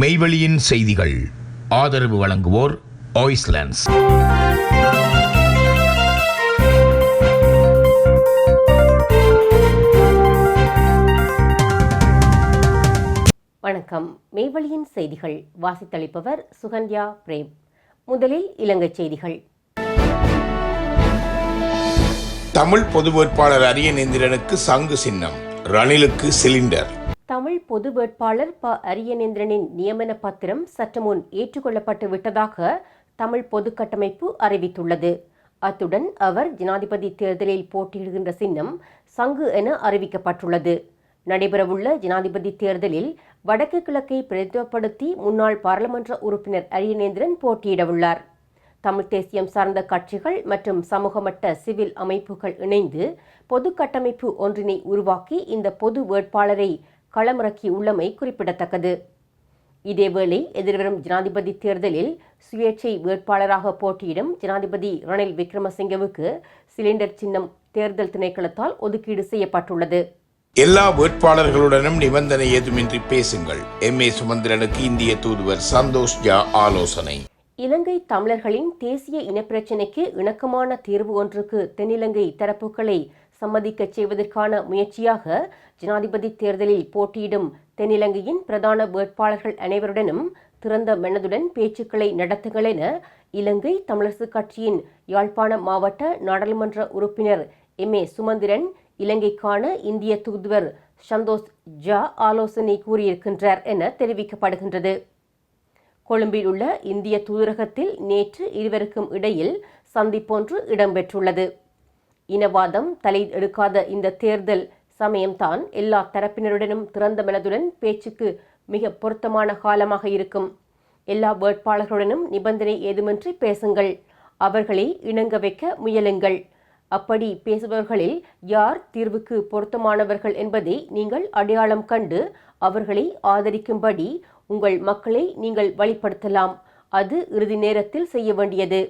மெய்வெளியின் செய்திகள். ஆதரவு வழங்குவோர் ஆய்ஸ்லாண்ட்ஸ் வணக்கம். மெய்வழியின் செய்திகள். வாசித்தளிப்பவர் சுகன்யா பிரேம். முதலில் இலங்கை செய்திகள். தமிழ் பொது வேட்பாளர் அரியநேந்திரனுக்கு சங்கு சின்னம். ரணிலுக்கு சிலிண்டர். தமிழ் பொது வேட்பாளர் ப. அரியநேந்திரனின் நியமன பத்திரம் சற்று முன் ஏற்றுக்கொள்ளப்பட்டு விட்டதாக தமிழ் பொது கட்டமைப்பு அறிவித்துள்ளது. அத்துடன் அவர் ஜனாதிபதி தேர்தலில் போட்டியிடுகின்ற சின்னம் சங்கு என அறிவிக்கப்பட்டுள்ளது. நடைபெறவுள்ள ஜனாதிபதி தேர்தலில் வடக்கு கிழக்கை பிரதிநிதித்துவப்படுத்தி முன்னாள் பாராளுமன்ற உறுப்பினர் அரியநேந்திரன் போட்டியிடவுள்ளார். தமிழ் தேசியம் சார்ந்த கட்சிகள் மற்றும் சமூகமட்ட சிவில் அமைப்புகள் இணைந்து பொது கட்டமைப்பு ஒன்றினை உருவாக்கி இந்த பொது வேட்பாளரை களமிறக்கியுள்ளமை குறிப்பிடத்தக்கது. இதேவேளை எதிர்வரும் ஜனாதிபதி தேர்தலில் சுயேட்சை வேட்பாளராக போட்டியிடும் ஜனாதிபதி ரணில் விக்ரமசிங்கவுக்கு சிலிண்டர் சின்னம் தேர்தல் திணைக்களத்தால் ஒதுக்கீடு செய்யப்பட்டுள்ளது. எல்லா வேட்பாளர்களுடனும் நிபந்தனை ஏதுமின்றி பேசுங்கள். எம் ஏ சுமந்திரனுக்கு இந்திய தூதுவர் சந்தோஷ் ஜா ஆலோசனை. இலங்கை தமிழர்களின் தேசிய இனப்பிரச்சினைக்கு இணக்கமான தீர்வு ஒன்றுக்கு தென்னிலங்கை தரப்புகளை சம்மதிக்கச் செய்வதற்கான முயற்சியாக ஜனாதிபதி தேர்தலில் போட்டியிடும் தென்னிலங்கையின் பிரதான வேட்பாளர்கள் அனைவருடனும் திறந்த மனதுடன் பேச்சுக்களை நடத்துங்கள் என இலங்கை தமிழரசுக் கட்சியின் யாழ்ப்பாண மாவட்ட நாடாளுமன்ற உறுப்பினர் எம். ஏ. சுமந்திரன் இலங்கைக்கான இந்திய தூதுவர் சந்தோஷ் ஜா ஆலோசனை கூறியிருக்கின்றார் என தெரிவிக்கப்படுகின்றது. கொழும்பில் உள்ள இந்திய தூதரகத்தில் நேற்று இருவருக்கும் இடையில் சந்திப்பொன்று இடம்பெற்றுள்ளது. இனவாதம் தலை எடுக்காத இந்த தேர்தல் சமயம்தான் எல்லா தரப்பினருடனும் திறந்த மனதுடன் பேச்சுக்கு மிக பொருத்தமான காலமாக இருக்கும். எல்லா வேட்பாளர்களுடனும் நிபந்தனை ஏதுமின்றி பேசுங்கள். அவர்களை இணங்க வைக்க முயலுங்கள். அப்படி பேசுபவர்களில் யார் தீர்வுக்கு பொருத்தமானவர்கள் என்பதை நீங்கள் அடையாளம் கண்டு அவர்களை ஆதரிக்கும்படி உங்கள் மக்களை நீங்கள் வழிப்படுத்தலாம். அது இறுதி நேரத்தில் செய்ய வேண்டியது.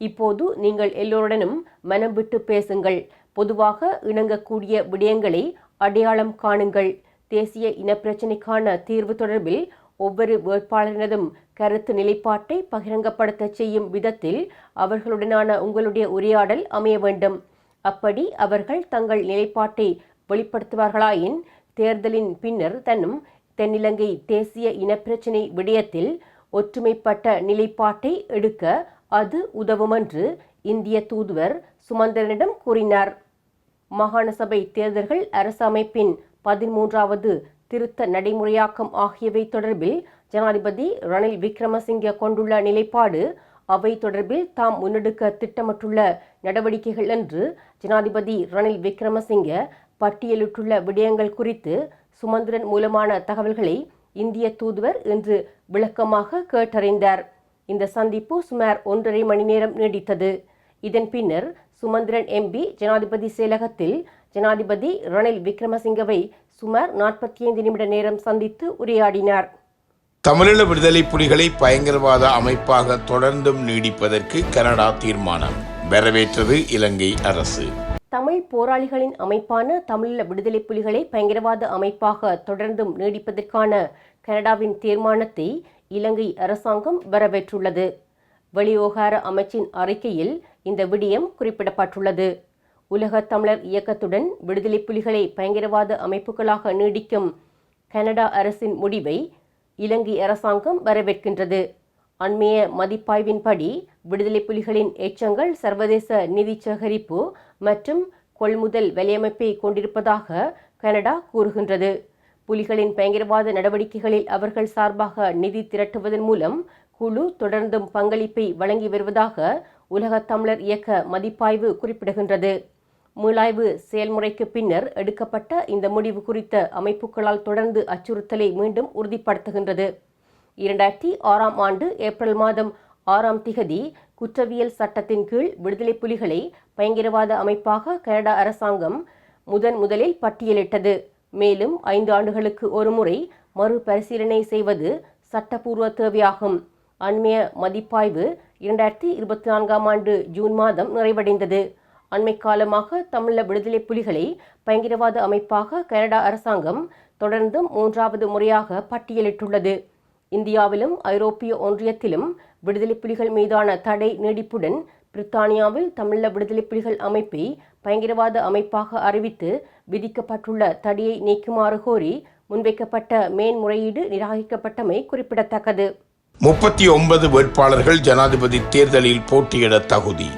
இப்போது நீங்கள் எல்லோருடனும் மனம் விட்டு பேசுங்கள். பொதுவாக இணங்கக்கூடிய விடயங்களை அடையாளம் காணுங்கள். தேசிய இனப்பிரச்சினைக்கான தீர்வு தொடர்பில் ஒவ்வொரு வேட்பாளரினதும் கருத்து நிலைப்பாட்டை பகிரங்கப்படுத்த செய்யும் விதத்தில் அவர்களுடனான உங்களுடைய உரையாடல் அமைய வேண்டும். அப்படி அவர்கள் தங்கள் நிலைப்பாட்டை வெளிப்படுத்துவார்களாயின் தேர்தலின் பின்னர் தன்னும் தென்னிலங்கை தேசிய இனப்பிரச்சினை விடயத்தில் ஒற்றுமைப்பட்ட நிலைப்பாட்டை எடுக்க அது உதவும் என்று இந்திய தூதுவர் சுமந்திரனிடம் கூறினார். மாகாண சபை தேர்தல்கள் அரசமைப்பின் பதிமூன்றாவது திருத்த நடைமுறையாக்கம் ஆகியவை தொடர்பில் ஜனாதிபதி ரணில் விக்ரமசிங்க கொண்டுள்ள நிலைப்பாடு அவை தொடர்பில் தாம் முன்னெடுக்க திட்டமிட்டுள்ள நடவடிக்கைகள் என்று ஜனாதிபதி ரணில் விக்ரமசிங்க பட்டியலிட்டுள்ள விடயங்கள் குறித்து சுமந்திரன் மூலமான தகவல்களை இந்திய தூதுவர் இன்று விளக்கமாக கேட்டறிந்தார். இந்த சந்திப்பு சுமார் ஒன்றரை மணி நேரம் நீடித்தது. இதன் பின்னர் சுமந்திரன் எம்பி ஜனாதிபதி செயலகத்தில் ஜனாதிபதி ரணில் விக்ரமசிங்கவை சுமார் நாற்பத்தி ஐந்து நிமிட நேரம் சந்தித்து உரையாடினார். தமிழீழ விடுதலை புலிகளை பயங்கரவாத அமைப்பாக தொடர்ந்தும் நீடிப்பதற்கு கனடா தீர்மானம். வரவேற்றது இலங்கை அரசு. தமிழ் போராளிகளின் அமைப்பான தமிழீழ விடுதலை புலிகளை பயங்கரவாத அமைப்பாக தொடர்ந்தும் நீடிப்பதற்கான கனடாவின் தீர்மானத்தை இலங்கை அரசாங்கம் வரவேற்றுள்ளது. வெளிவிவகார அமைச்சின் அறிக்கையில் இந்த விடயம் குறிப்பிடப்பட்டுள்ளது. உலக தமிழர் இயக்கத்துடன் விடுதலை புலிகளை பயங்கரவாத அமைப்புகளாக நீடிக்கும் கனடா அரசின் முடிவை இலங்கை அரசாங்கம் வரவேற்கின்றது. அண்மைய மதிப்பாய்வின்படி விடுதலை புலிகளின் எச்சங்கள் சர்வதேச நிதி சேகரிப்பு மற்றும் கொள்முதல் வலையமைப்பை கொண்டிருப்பதாக கனடா கூறுகின்றது. புலிகளின் பயங்கரவாத நடவடிக்கைகளில் அவர்கள் சார்பாக நிதி திரட்டுவதன் மூலம் குழு தொடர்ந்தும் பங்களிப்பை வழங்கி வருவதாக உலக தமிழர் இயக்க மதிப்பாய்வு குறிப்பிடுகின்றது. மீளாய்வு செயல்முறைக்கு பின்னர் எடுக்கப்பட்ட இந்த முடிவு குறித்த அமைப்புகளால் தொடர்ந்து அச்சுறுத்தலை மீண்டும் உறுதிப்படுத்துகின்றது. இரண்டாயிரத்தி ஆறாம் ஆண்டு ஏப்ரல் மாதம் ஆறாம் திகதி குற்றவியல் சட்டத்தின் கீழ் விடுதலை புலிகளை பயங்கரவாத அமைப்பாக கனடா அரசாங்கம் முதன் முதலில் பட்டியலிட்டது. மேலும் ஐந்து ஆண்டுகளுக்கு ஒருமுறை மறுபரிசீலனை செய்வது சட்டப்பூர்வ தேவையாகும். அண்மைய மதிப்பாய்வு இரண்டாயிரத்தி இருபத்தி நான்காம் ஆண்டு ஜூன் மாதம் நிறைவடைந்தது. அண்மை காலமாக தமிழ விடுதலை புலிகளை பயங்கரவாத அமைப்பாக கனடா அரசாங்கம் தொடர்ந்தும் மூன்றாவது முறையாக பட்டியலிட்டுள்ளது. இந்தியாவிலும் ஐரோப்பிய ஒன்றியத்திலும் விடுதலை புலிகள் மீதான தடை நீடிப்புடன் பிரித்தானியாவில் தமிழீழ விடுதலை புலிகள் அமைப்பை பயங்கரவாத அமைப்பாக அறிவித்து விதிக்கப்பட்டுள்ள தடையை நீக்குமாறு கோரி முன்வைக்கப்பட்ட மேன்முறையீடு நிராகரிக்கப்பட்டமை குறிப்பிடத்தக்கது. முப்பத்தி ஒன்பது வேட்பாளர்கள் ஜனாதிபதி தேர்தலில் போட்டியிட தகுதி.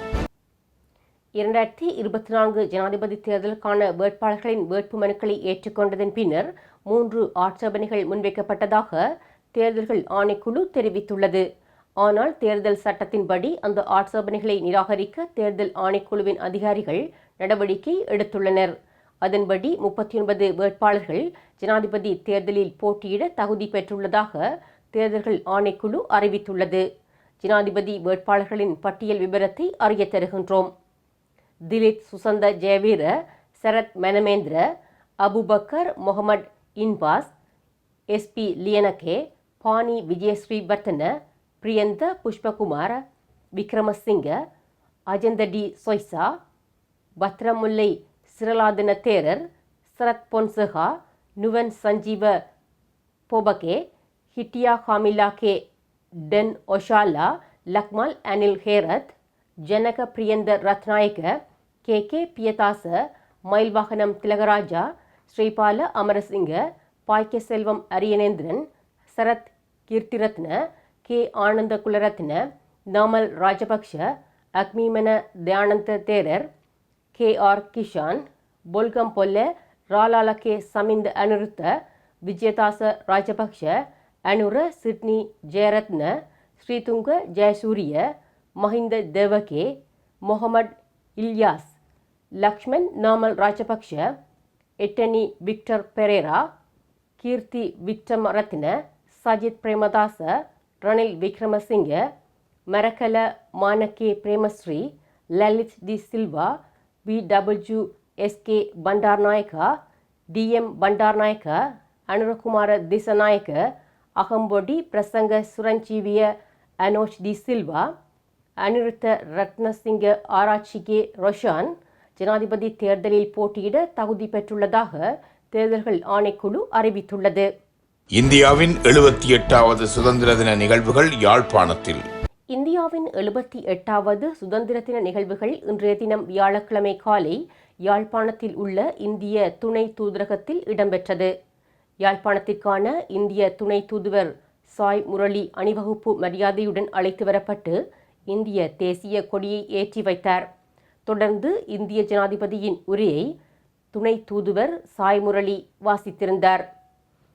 இரண்டாயிரத்தி இருபத்தி நான்கு ஜனாதிபதி தேர்தலுக்கான வேட்பாளர்களின் வேட்பு மனுக்களை ஏற்றுக்கொண்டதன் பின்னர் மூன்று ஆட்சேபனைகள் முன்வைக்கப்பட்டதாக தேர்தல்கள் ஆணைக்குழு தெரிவித்துள்ளது. ஆனால் தேர்தல் சட்டத்தின்படி அந்த ஆட்சேபனைகளை நிராகரிக்க தேர்தல் ஆணைக்குழுவின் அதிகாரிகள் நடவடிக்கை எடுத்துள்ளனர். அதன்படி முப்பத்தி ஒன்பது வேட்பாளர்கள் ஜனாதிபதி தேர்தலில் போட்டியிட தகுதி பெற்றுள்ளதாக தேர்தல்கள் ஆணைக்குழு அறிவித்துள்ளது. ஜனாதிபதி வேட்பாளர்களின் பட்டியல் விவரத்தை அறிய தருகின்றோம். திலித் சுசந்த ஜெயவீர சரத் மெனமேந்திர அபுபக்கர் முகமட் இன்பாஸ் எஸ்பி லியனகே பானி விஜயஸ்ரீவர்த்தன பிரியந்த புஷ்பகுமார் விக்ரமசிங்க அஜந்த டி சொய்சா பத்ரமுல்லை சிரலாதன தேரர் சரத் பொன்சகா நுவன் சஞ்சீவ போபகே ஹிட்டியா ஹாமிலா கே டென் Oshala Lakmal Anil Herath Janaka Priyantha Ratnayake K K Piyadasa Mayilvaganam Thilakaraja Siripala Amarasinghe பாய்க்க Selvam Ariyanethiran Sarath Keerthiratne K Ananda Kularatne Namal Rajapaksa Akmeemana Dayananda Thero K R Kishan ಬೊಲ್ಗಂ ಪೊಲ್ಲೆ ರಾಲಾಲ K Saminda ಅನಿರುತ್ತ Wijeyadasa Rajapakshe Anura Sidney Jayarathna Sritunga Jayasuriya Mahinda Dewage Mohamed Ilyas Lakshman Namal Rajapaksa Antony Victor Perera Keerthi Wickramaratne Sajith Premadasa Ranil Wickremesinghe Marakkala Manage Premasiri Lalith de Silva P W S K Bandaranayake DM பண்டார் பண்டார்நாயக்க அனுரகுமார திசநாயக்க அகம்பொடி பிரசங்க சுரஞ்சீவிய அனோஜ் டி சில்வா அனிருத்த ரத்னசிங்க ஆராய்ச்சிகே ரொஷான் ஜனாதிபதி தேர்தலில் போட்டியிட தகுதி பெற்றுள்ளதாக தேர்தல்கள் ஆணைக்குழு அறிவித்துள்ளது. இந்தியாவின் எழுபத்தி எட்டாவது சுதந்திர தின நிகழ்வுகள் யாழ்ப்பாணத்தில். இந்தியாவின் எழுபத்தி எட்டாவது சுதந்திர தின நிகழ்வுகள் இன்றைய தினம் வியாழக்கிழமை காலை யாழ்ப்பாணத்தில் உள்ள இந்திய துணை தூதரகத்தில் இடம்பெற்றது. யாழ்ப்பாணத்திற்கான இந்திய துணை தூதுவர் சாய் முரளி அணிவகுப்பு மரியாதையுடன் அழைத்து வரப்பட்டு இந்திய தேசிய கொடியை ஏற்றி வைத்தார். தொடர்ந்து இந்திய ஜனாதிபதியின் உரையை துணை தூதுவர் சாய் முரளி வாசித்திருந்தார்.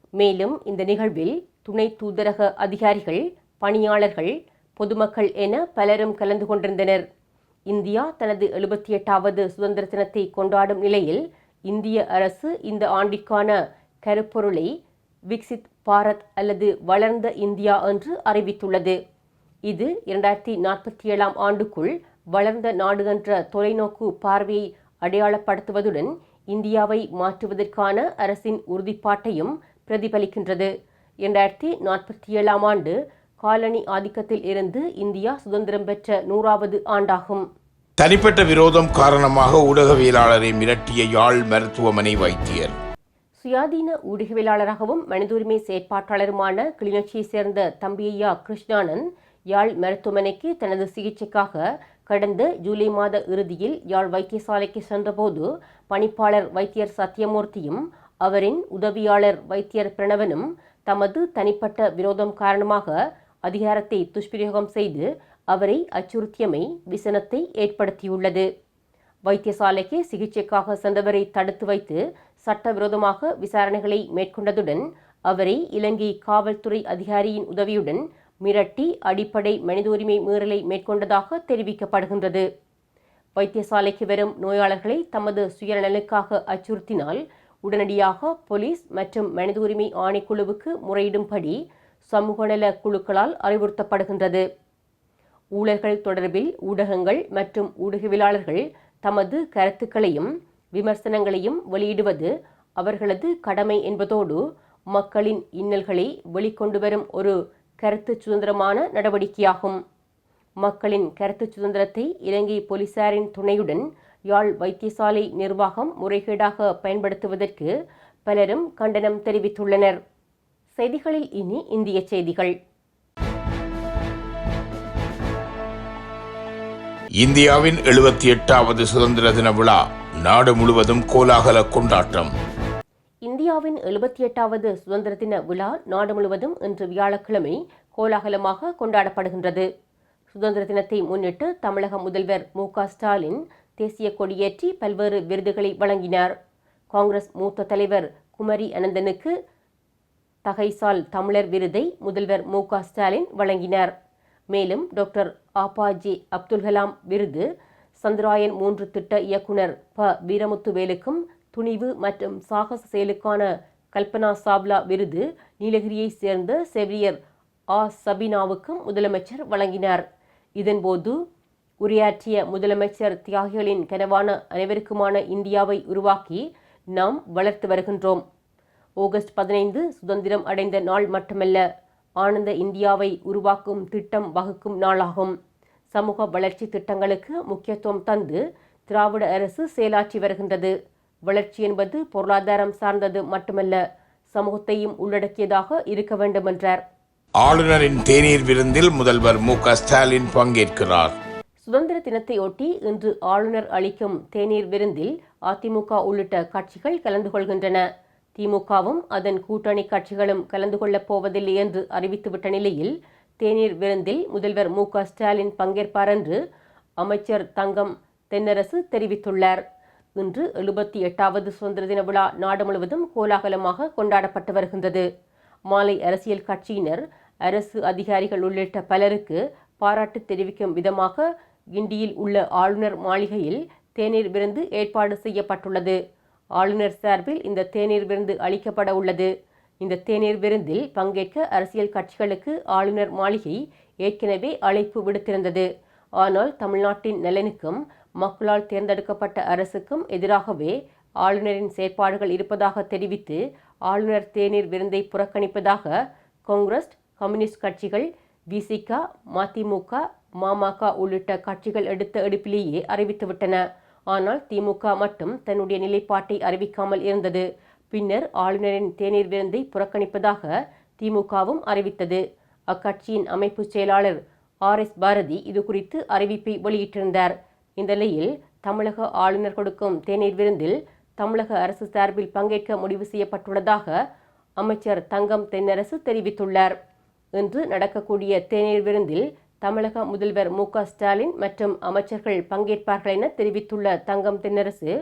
மேலும் இந்த நிகழ்வில் துணை தூதரக அதிகாரிகள் பணியாளர்கள் பொதுமக்கள் என பலரும் கலந்து கொண்டிருந்தனர். இந்தியா தனது எழுபத்தி எட்டாவது சுதந்திர தினத்தை கொண்டாடும் நிலையில் இந்திய அரசு இந்த ஆண்டிற்கான கருப்பொருளை விக்சித் பாரத் அல்லது வளர்ந்த இந்தியா என்று அறிவித்துள்ளது. இது இரண்டாயிரத்தி நாற்பத்தி ஏழாம் ஆண்டுக்குள் வளர்ந்த நாடு என்ற தொலைநோக்கு பார்வையை அடையாளப்படுத்துவதுடன் இந்தியாவை மாற்றுவதற்கான அரசின் உறுதிப்பாட்டையும் பிரதிபலிக்கின்றது. இரண்டாயிரத்தி நாற்பத்தி ஏழாம் ஆண்டு காலனி ஆதிக்கத்தில் இருந்து இந்தியா சுதந்திரம் பெற்ற நூறாவது ஆண்டாகும். தனிப்பட்ட விரோதம் காரணமாக ஊடகவியலாளரை மிரட்டிய யாழ் மருத்துவமனை வைத்தியர். சுயாதீன ஊடகவியலாளராகவும் மனித உரிமை செயற்பாட்டாளருமான கிளிநொச்சியைச் சேர்ந்த தம்பியையா கிருஷ்ணானன் யாழ் மருத்துவமனைக்கு தனது சிகிச்சைக்காக கடந்த ஜூலை மாத இறுதியில் யாழ் வைத்தியசாலைக்கு சென்றபோது பணிப்பாளர் வைத்தியர் சத்யமூர்த்தியும் அவரின் உதவியாளர் வைத்தியர் பிரணவனும் தமது தனிப்பட்ட விரோதம் காரணமாக அதிகாரத்தை துஷ்பிரயோகம் செய்து அவரை அச்சுறுத்தியமை விசனத்தை ஏற்படுத்தியுள்ளது. வைத்தியசாலைக்கு சிகிச்சைக்காக சென்றவரை தடுத்து வைத்து சட்டவிரோதமாக விசாரணைகளை மேற்கொண்டதுடன் அவரை இலங்கை காவல்துறை அதிகாரியின் உதவியுடன் மிரட்டி அடிப்படை மனித உரிமை மீறலை மேற்கொண்டதாக தெரிவிக்கப்படுகின்றது. வைத்தியசாலைக்கு வரும் நோயாளர்களை தமது சுயநலனுக்காக அச்சுறுத்தினால் உடனடியாக போலீஸ் மற்றும் மனித உரிமை ஆணைக்குழுவுக்கு முறையிடும்படி சமூகநல குழுக்களால் அறிவுறுத்தப்படுகின்றது. ஊழல்கள் தொடர்பில் ஊடகங்கள் மற்றும் ஊடகவியலாளர்கள் தமது கருத்துக்களையும் விமர்சனங்களையும் வெளியிடுவது அவர்களது கடமை என்பதோடு மக்களின் இன்னல்களை வெளிக்கொண்டு வரும் ஒரு கருத்து சுதந்திரமான நடவடிக்கையாகும். மக்களின் கருத்து சுதந்திரத்தை இலங்கை போலீசாரின் துணையுடன் யாழ் வைத்தியசாலை நிர்வாகம் முறைகேடாக பயன்படுத்துவதற்கு பலரும் கண்டனம் தெரிவித்துள்ளனர். செய்திகளில் இனி இந்திய செய்திகள். இந்தியாவின் எழுபத்தி எட்டாவது சுதந்திர தின விழா நாடு முழுவதும் கோலாகல கொண்டாட்டம். இந்தியாவின் எழுபத்தி எட்டாவது சுதந்திர தின விழா நாடு முழுவதும் இன்று வியாழக்கிழமை கோலாகலமாக கொண்டாடப்படுகின்றது. சுதந்திர தினத்தை முன்னிட்டு தமிழக முதல்வர் மு க ஸ்டாலின் தேசிய கொடியேற்றி பல்வேறு விருதுகளை வழங்கினார். காங்கிரஸ் மூத்த தலைவர் குமரி அனந்தனுக்கு தகைசால் தமிழர் விருதை முதல்வர் மு க ஸ்டாலின் வழங்கினார். மேலும் டாக்டர் ஆபாஜி அப்துல் கலாம் விருது சந்திராயன் மூன்று திட்ட இயக்குனர் ப. வீரமுத்துவேலுக்கும் துணிவு மற்றும் சாகச செயலுக்கான கல்பனா சாவ்லா விருது நீலகிரியைச் சேர்ந்த செவிலியர் ஆ. சபினாவுக்கும் முதலமைச்சர் வழங்கினார். இதன்போது உரையாற்றிய முதலமைச்சர் தியாகிகளின் கனவான அனைவருக்குமான இந்தியாவை உருவாக்கி நாம் வளர்த்து வருகின்றோம். ஆகஸ்ட் பதினைந்து சுதந்திரம் அடைந்த நாள் மட்டுமல்ல ஆனந்த இந்தியாவை உருவாக்கும் திட்டம் வகுக்கும் நாளாகும். சமூக வளர்ச்சி திட்டங்களுக்கு முக்கியத்துவம் தந்து திராவிட அரசு செயலாற்றி வருகின்றது. வளர்ச்சி என்பது பொருளாதாரம் சார்ந்தது மட்டுமல்ல சமூகத்தையும் உள்ளடக்கியதாக இருக்க வேண்டும் என்றார் ஆளுநரின் தேநீர் விருந்தில் முதல்வர் மு க ஸ்டாலின் பங்கேற்கிறார். சுதந்திர தினத்தையொட்டி இன்று ஆளுநர் அளிக்கும் தேநீர் விருந்தில் அதிமுக உள்ளிட்ட கட்சிகள் கலந்து கொள்கின்றன. திமுகவும் அதன் கூட்டணி கட்சிகளும் கலந்து கொள்ளப் போவதில்லை என்று அறிவித்துவிட்ட நிலையில் தேநீர் விருந்தில் முதல்வர் மு க ஸ்டாலின் பங்கேற்பார் என்று அமைச்சர் தங்கம் தென்னரசு தெரிவித்துள்ளார். இன்று எழுபத்தி எட்டாவது சுதந்திர தின விழா நாடு முழுவதும் கோலாகலமாக கொண்டாடப்பட்டு வருகின்றது. மாலை அரசியல் கட்சியினர் அரசு அதிகாரிகள் உள்ளிட்ட பலருக்கு பாராட்டு தெரிவிக்கும் விதமாக கிண்டியில் உள்ள ஆளுநர் மாளிகையில் தேநீர் விருந்து ஏற்பாடு செய்யப்பட்டுள்ளது. ஆளுநர் சார்பில் இந்த தேநீர் விருந்து அளிக்கப்பட உள்ளது. இந்த தேநீர் விருந்தில் பங்கேற்க அரசியல் கட்சிகளுக்கு ஆளுநர் மாளிகை ஏற்கனவே அழைப்பு விடுத்திருந்தது. ஆனால் தமிழ்நாட்டின் நலனுக்கும் மக்களால் தேர்ந்தெடுக்கப்பட்ட அரசுக்கும் எதிராகவே ஆளுநரின் செயற்பாடுகள் இருப்பதாக தெரிவித்து ஆளுநர் தேநீர் விருந்தை புறக்கணிப்பதாக காங்கிரஸ் கம்யூனிஸ்ட் கட்சிகள் விசிக மதிமுக மமக உள்ளிட்ட கட்சிகள் எடுத்த எடுப்பிலேயே அறிவித்துவிட்டன. ஆனால் திமுக மட்டும் தன்னுடைய நிலைப்பாட்டை அறிவிக்காமல் இருந்தது. பின்னர் ஆளுநரின் தேநீர் விருந்தை புறக்கணிப்பதாக திமுகவும் அறிவித்தது. அக்கட்சியின் அமைப்பு செயலாளர் ஆர் எஸ் பாரதி இது குறித்து அறிவிப்பை வெளியிட்டிருந்தார். இந்த நிலையில் தமிழக ஆளுநர் கொடுக்கும் தேநீர் விருந்தில் தமிழக அரசு சார்பில் பங்கேற்க முடிவு செய்யப்பட்டுள்ளதாக அமைச்சர் தங்கம் தென்னரசு தெரிவித்துள்ளார். இன்று நடக்கக்கூடிய தேநீர் விருந்தில் தமிழக முதல்வர் மு க ஸ்டாலின் மற்றும் அமைச்சர்கள் பங்கேற்பார்கள் என தெரிவித்துள்ள தங்கம் தென்னரசு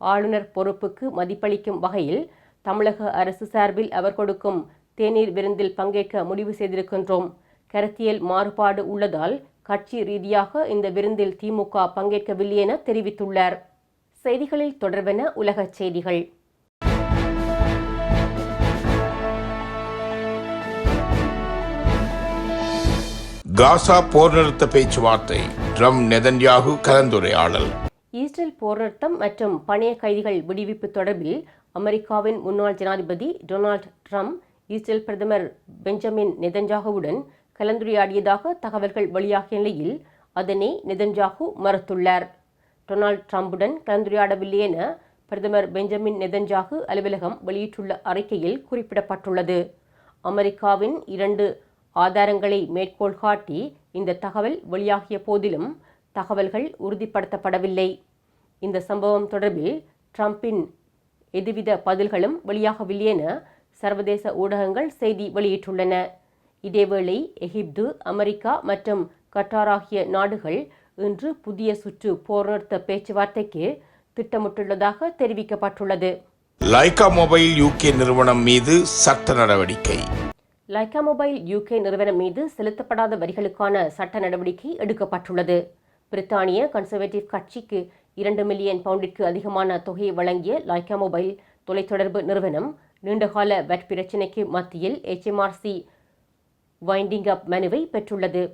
ஆளுநர் பொறுப்புக்கு மதிப்பளிக்கும் வகையில் தமிழக அரசு சார்பில் அவர் கொடுக்கும் தேநீர் விருந்தில் பங்கேற்க முடிவு செய்திருக்கின்றோம். கருத்தியல் மாறுபாடு உள்ளதால் கட்சி ரீதியாக இந்த விருந்தில் திமுக பங்கேற்கவில்லை என தெரிவித்துள்ளார். செய்திகளில் தொடர்பென உலகச் செய்திகள். காசா போர் நிறுத்த பேச்சுவார்த்தை ட்ரம் நெதன்யாகு கலந்துரையாடல். இஸ்ரேல் போர் நிறுத்தம் மற்றும் பணைய கைதிகள் விடுவிப்பு தொடர்பில் அமெரிக்காவின் முன்னாள் ஜனாதிபதி டொனால்ட் ட்ரம்ப் இஸ்ரேல் பிரதமர் பெஞ்சமின் நெதன்ஜாகுவுடன் கலந்துரையாடியதாக தகவல்கள் வெளியாகிய நிலையில் அதனை நெதன்ஜாகு மறுத்துள்ளார். டொனால்ட் ட்ரம்புடன் கலந்துரையாடவில்லை என பிரதமர் பெஞ்சமின் நெதன்ஜாகு அலுவலகம் வெளியிட்டுள்ள அறிக்கையில் குறிப்பிடப்பட்டுள்ளது. அமெரிக்காவின் இரண்டு ஆதாரங்களை மேற்கோள் காட்டி இந்த தகவல் வெளியாகிய போதிலும் தகவல்கள் உறுதிப்படுத்தப்படவில்லை. இந்த சம்பவம் தொடர்பில் ட்ரம்பின் எதுவித பதில்களும் வெளியாகவில்லை என சர்வதேச ஊடகங்கள் செய்தி வெளியிட்டுள்ளன. இதேவேளை எகிப்து அமெரிக்கா மற்றும் கட்டார் ஆகிய நாடுகள் இன்று புதிய சுற்று போர் நிறுத்த பேச்சுவார்த்தைக்கு திட்டமிட்டுள்ளதாக தெரிவிக்கப்பட்டுள்ளது. லைகா மொபைல் யூகே நிறுவனம் மீது சட்ட நடவடிக்கை. லைக்கா மொபைல் யூகே நிறுவனம் மீது செலுத்தப்படாத வரிகளுக்கான சட்ட நடவடிக்கை எடுக்கப்பட்டுள்ளது. பிரித்தானிய கன்சர்வேட்டிவ் கட்சிக்கு இரண்டு மில்லியன் பவுண்டிற்கு அதிகமான தொகையை வழங்கிய லைக்கா மொபைல் தொலைத்தொடர்பு நிறுவனம் நீண்டகால வெட் பிரச்சினைக்கு மத்தியில் ஹெச்எம்ஆர்சி வைண்டிங் அப் மனுவை பெற்றுள்ளது.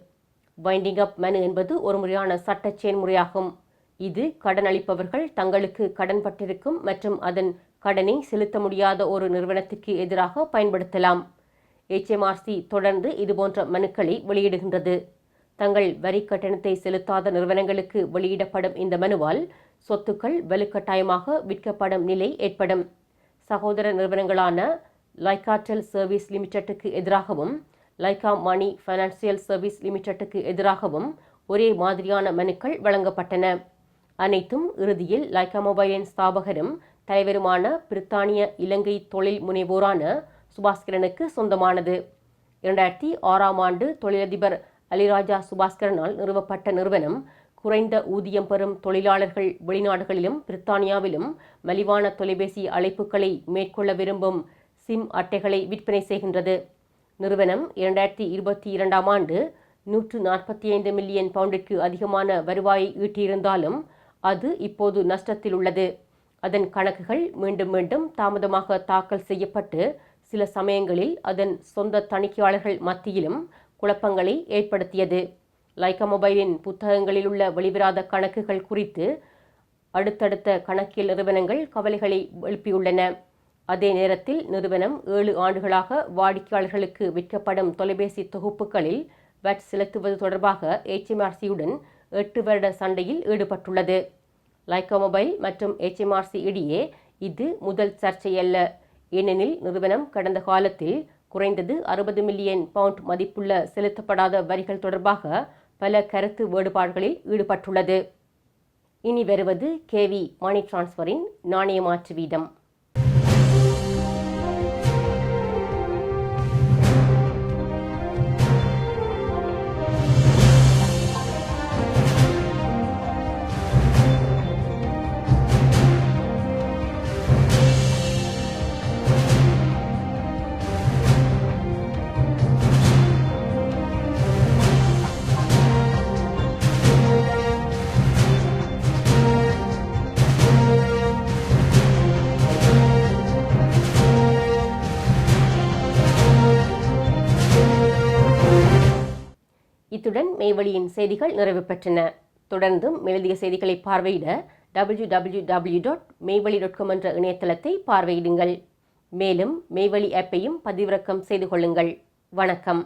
வைண்டிங் அப் மனு என்பது ஒரு முறையான சட்ட செயல்முறையாகும் இது கடன் அளிப்பவர்கள் தங்களுக்கு கடன் பட்டிருக்கும் மற்றும் அதன் கடனை செலுத்த முடியாத ஒரு நிறுவனத்திற்கு எதிராக பயன்படுத்தலாம். எச்எம்ஆர்சி தொடர்ந்து இதுபோன்ற மனுக்களை வெளியிடுகின்றது. தங்கள் வரி கட்டணத்தை செலுத்தாத நிறுவனங்களுக்கு வெளியிடப்படும் இந்த மனுவால் சொத்துக்கள் வலுக்கட்டாயமாக விற்கப்படும் நிலை ஏற்படும். சகோதர நிறுவனங்களான லைகாட்டல் சர்வீஸ் லிமிடெட்டுக்கு எதிராகவும் லைகா மணி ஃபைனான்சியல் சர்வீஸ் லிமிடெட்டுக்கு எதிராகவும் ஒரே மாதிரியான மனுக்கள் வழங்கப்பட்டன. அனைத்தும் இறுதியில் லைகா மொபைலின் ஸ்தாபகரும் தலைவருமான பிரித்தானிய இலங்கை தொழில் முனைவோரான சுபாஸ்கரனுக்கு சொந்தமானது. இரண்டாயிரத்தி ஆறாம் ஆண்டு தொழிலதிபர் அலிராஜா சுபாஸ்கரனால் நிறுவப்பட்ட நிறுவனம் குறைந்த ஊதியம் பெறும் தொழிலாளர்கள் வெளிநாடுகளிலும் பிரித்தானியாவிலும் மலிவான தொலைபேசி அழைப்புகளை மேற்கொள்ள விரும்பும் சிம் அட்டைகளை விற்பனை செய்கின்றது. நிறுவனம் இரண்டாயிரத்தி இருபத்தி இரண்டாம் ஆண்டு நூற்று நாற்பத்தி ஐந்து மில்லியன் பவுண்டிற்கு அதிகமான வருவாயை ஈட்டியிருந்தாலும் அது இப்போது நஷ்டத்தில் உள்ளது அதன் கணக்குகள் மீண்டும் மீண்டும் தாமதமாக தாக்கல் செய்யப்பட்டு சில சமயங்களில் அதன் சொந்த தணிக்கையாளர்கள் மத்தியிலும் குழப்பங்களை ஏற்படுத்தியது. லைக்கா மொபைலின் புத்தகங்களில் உள்ள வெளிவராத கணக்குகள் குறித்து அடுத்தடுத்த கணக்கியல் நிறுவனங்கள் கவலைகளை எழுப்பியுள்ளன. அதே நேரத்தில் நிறுவனம் ஏழு ஆண்டுகளாக வாடிக்கையாளர்களுக்கு விற்கப்படும் தொலைபேசி தொகுப்புகளில் வட் செலுத்துவது தொடர்பாக ஹெச்எம்ஆர்சியுடன் எட்டு வருட சண்டையில் ஈடுபட்டுள்ளது. லைக்கா மொபைல் மற்றும் ஹெச்எம்ஆர்சி இடையே இது முதல் சர்ச்சை அல்ல ஏனெனில் நிறுவனம் கடந்த காலத்தில் குறைந்தது அறுபது மில்லியன் பவுண்ட் மதிப்புள்ள செலுத்தப்படாத வரிகள் தொடர்பாக பல கருத்து வேறுபாடுகளில் ஈடுபட்டுள்ளது. இனி வருவது கேவி மணி டிரான்ஸ்ஃபரின் நாணயமாற்று வீதம். இத்துடன் மேவழியின் செய்திகள் நிறைவு பெற்றன. தொடர்ந்தும் எழுதிய செய்திகளை பார்வையிட W W W dot மேவழி dot com என்ற இணையதளத்தை பார்வையிடுங்கள். மேலும் மேவழி ஆப்பையும் பதிவிறக்கம் செய்து கொள்ளுங்கள். வணக்கம்.